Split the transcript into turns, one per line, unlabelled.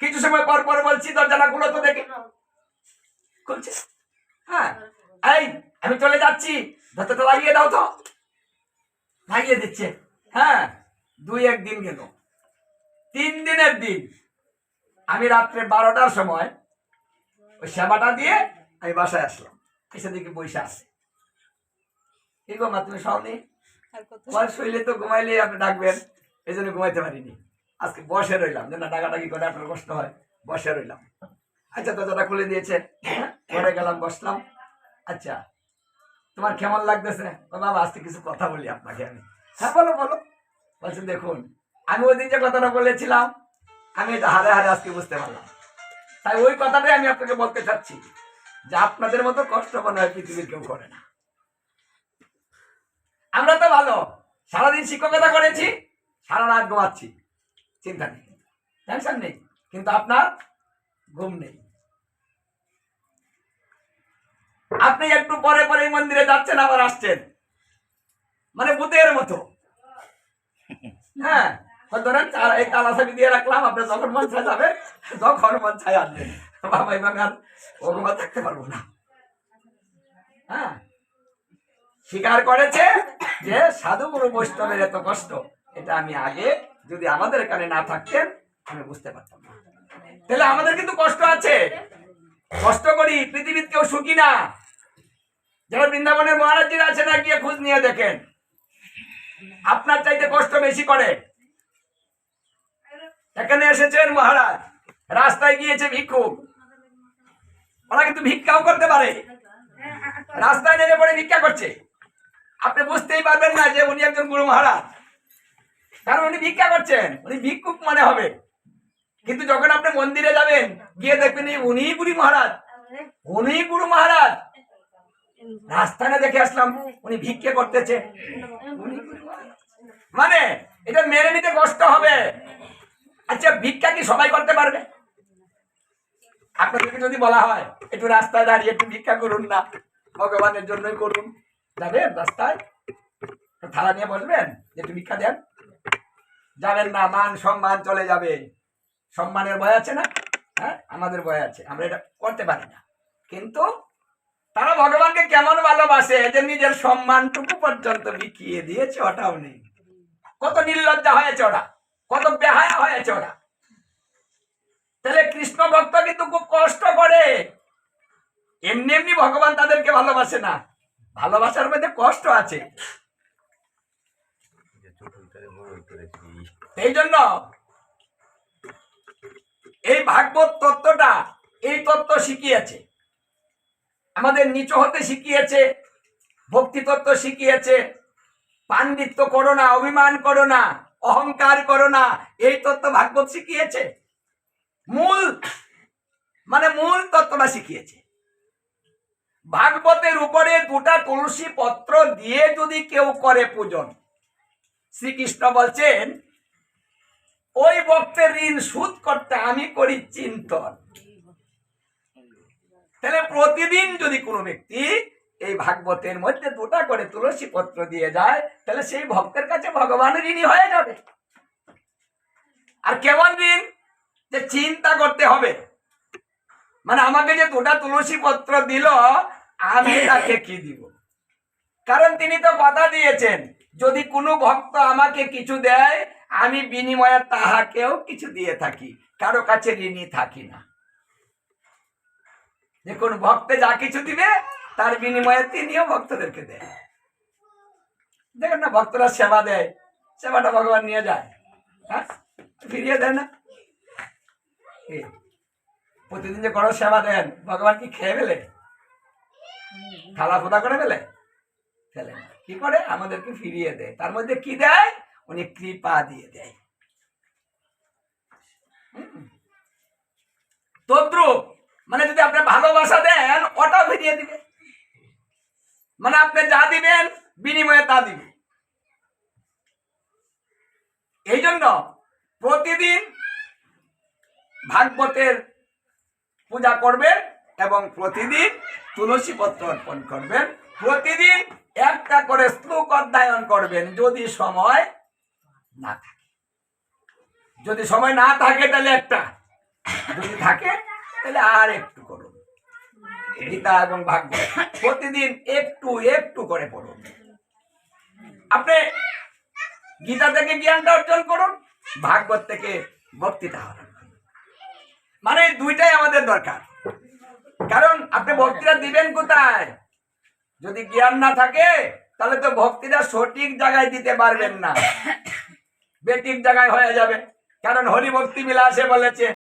কিছু সময় পর পর বলছি দরজাটা খুলো তো দেখি। খুলছে? হ্যাঁ। এই আমি চলে যাচ্ছি। ধরতে লাগিয়ে দাও তো। লাগিয়ে দিচ্ছে। হ্যাঁ দুই এক দিন গেল। তিন দিনের দিন আমি রাত্রে বারোটার সময় ওই সেবাটা দিয়ে আমি বাসায় আসলাম। এসে দেখি পয়সা আছে। এই গো মা তুমি সব নেই তোমার শরীরে তো ঘুমাইলে আপনি ডাকবেন। এই জন্য ঘুমাইতে পারিনি। আজকে বসে রইলাম। যে না, ডাকাডাকি করে আপনার কষ্ট হয়, বসে রইলাম। আচ্ছা দরজাটা খুলে দিয়েছে। ঘরে গেলাম, বসলাম। আচ্ছা তোমার কেমন লাগতেছে? বাবা, আজকে কিছু কথা বলি আপনাকে আমি। হ্যাঁ বলো বলো। বলছেন, দেখুন, আমি ওই দিন যে কথাটা বলেছিলাম, আমি এটা হারে হারে আজকে বুঝতে পারলাম। তাই ওই কথাটাই আমি আপনাকে বলতে চাচ্ছি, যে আপনাদের মতো কষ্ট মনে হয় পৃথিবীর কেউ করে না। আমরা তো ভালো, সারাদিন শিক্ষকতা করেছি, সারা রাত ঘুমাচ্ছি। চিন্তা নেই। টেনশন নেই, কিন্তু আপনার ঘুম নেই। আপনি একটু পরে পরে মন্দিরে যাচ্ছেন, আবার আসছেন। মানে ভূতের মতো। হ্যাঁ ধরেন এই কালা দিয়ে রাখলাম, আপনি যখন মন চায় যাবেন যখন মন চায় আসবেন বাবা, এভাবে আর ওগুলো থাকতে পারব না। হ্যাঁ স্বীকার করেছে যে সাধু গুরু বৈষ্ণবের এত কষ্ট, এটা আমি আগে যদি আমাদের এখানে না থাকতেন আমি বুঝতে পারতাম না। তাহলে আমাদের কিন্তু কষ্ট আছে। কষ্ট করি, পৃথিবীর কেউ সুখী না। যারা বৃন্দাবনের মহারাজজিরা আছে না, গিয়ে খোঁজ নিয়ে দেখেন। আপনার চাইতে কষ্ট বেশি করে। এখানে এসেছেন মহারাজ। রাস্তায় গিয়েছে ভিক্ষুক ওরা কিন্তু ভিক্ষাও করতে পারে। রাস্তায় নেমে পড়ে ভিক্ষা করছে। আপনি বুঝতেই পারবেন না যে উনি একজন গুরু মহারাজ। কারণ উনি ভিক্ষা করছেন। উনি ভিক্ষুক মানে হবে। কিন্তু যখন আপনি মন্দিরে যাবেন, গিয়ে দেখবেন উনি গুরু মহারাজ। উনি গুরু মহারাজ। রাস্তায় দেখে আসলাম, উনি ভিক্ষে করতেছে। মানে এটা মেনে নিতে কষ্ট হবে। আচ্ছা ভিক্ষা কি সবাই করতে পারবে? আপনাদেরকে যদি বলা হয়, একটু রাস্তায় দাঁড়িয়ে একটু ভিক্ষা করুন না। ভগবানের জন্যই করুন। যাবেন রাস্তায়। থালা নিয়ে বসবেন যে একটু ভিক্ষা দেন। যাবেন না, মান, সম্মান চলে যাবে। সম্মানের ভয় আছে না? হ্যাঁ আমাদের ভয় আছে, আমরা এটা করতে পারি না। কিন্তু তারা ভগবানকে কেমন ভালোবাসে যে নিজের সম্মানটুকু পর্যন্ত বিকিয়ে দিয়েছে, ওটাও নেই। কত নির্লজ্জা হয়েছে ওরা, কত বেহায়া হয়েছে ওরা। তাহলে কৃষ্ণ ভক্ত কিন্তু খুব কষ্ট করে। এমনি এমনি ভগবান তাদেরকে ভালোবাসে না। ভালোবাসার মধ্যে কষ্ট আছে। এই জন্য এই ভাগবত তত্ত্বটা এই তত্ত্ব শিখিয়েছে। আমাদের নিচু হতে শিখিয়েছে, ভক্তি তত্ত্ব শিখিয়েছে, পাণ্ডিত্য করো না, অভিমান করো না, অহংকার করো না, এই তত্ত্ব ভাগবত শিখিয়েছে। মূল মানে মূল তত্ত্বটা শিখিয়েছে। ভাগবতের উপরে দুটা তুলসী পত্র দিয়ে যদি কেউ করে পূজন শ্রীকৃষ্ণ বলছেন, ওই ভক্তের ঋণ সুদ করতে আমি করি চিন্তন। তাহলে প্রতিদিন যদি কোনো ব্যক্তি এই ভাগবতের মধ্যে দুটা করে তুলসী পত্র দিয়ে যায়, তাহলে সেই ভক্তের কাছে ভগবান ঋণী হয়ে যাবে। আর কেমন ঋণ যে চিন্তা করতে হবে। মানে আমাকে যে দুটা তুলসী পত্র দিল, আমি তাকে কি দিব? কারণ তিনি তো কথা দিয়েছেন যদি কোনো ভক্ত আমাকে কিছু দেয়, আমি বিনিময়ে তাহাকেও কিছু দিয়ে থাকি। কারও কাছে ঋণী থাকি না। দেখুন, ভক্তে যা কিছু দিবে, তার বিনিময়ে তিনিও ভক্তদেরকে দেয়। দেখেন না, ভক্তরা সেবা দেয়। সেবাটা ভগবান নিয়ে যায়। হ্যাঁ? ফিরিয়ে দেয় না? প্রতিদিন যে করো সেবা দেন, ভগবান কি খেয়ে ফেলে? থালা ফোদা করে ফেলে? ফেলে কি করে? আমাদেরকে ফিরিয়ে দেয়। তার মধ্যে কি দেয়? উনি কৃপা দিয়ে দেয়। তদ্রুপ। মানে যদি আপনি ভালোবাসা দেন, ওটাও ফিরিয়ে দিবে। মানে আপনি যা দিবেন, বিনিময়ে তা দিবে। এই জন্য প্রতিদিন ভাগবতের পূজা করবেন এবং প্রতিদিন তুলসী পত্র অর্পণ করবেন। প্রতিদিন একটা করে শ্লোক অধ্যয়ন করবেন যদি সময় না থাকে। যদি সময় না থাকে তাহলে একটা। যদি থাকে তাহলে আর একটু করুন। গীতা এবং ভাগবত প্রতিদিন একটু একটু করে পড়ুন। আপনি গীতা থেকে জ্ঞানটা অর্জন করুন, ভাগবত থেকে বক্তৃতা করুন। মানে দুইটাই আমাদের দরকার। কারণ আপনি ভক্তিটা দিবেন কোথায়? যদি জ্ঞান না থাকে, তাহলে তো ভক্তিটা সঠিক জায়গায় দিতে পারবেন না। বেটিক জায়গায় হয়ে যাবে। কারণ হরি ভক্তি বিলাসে বলেছে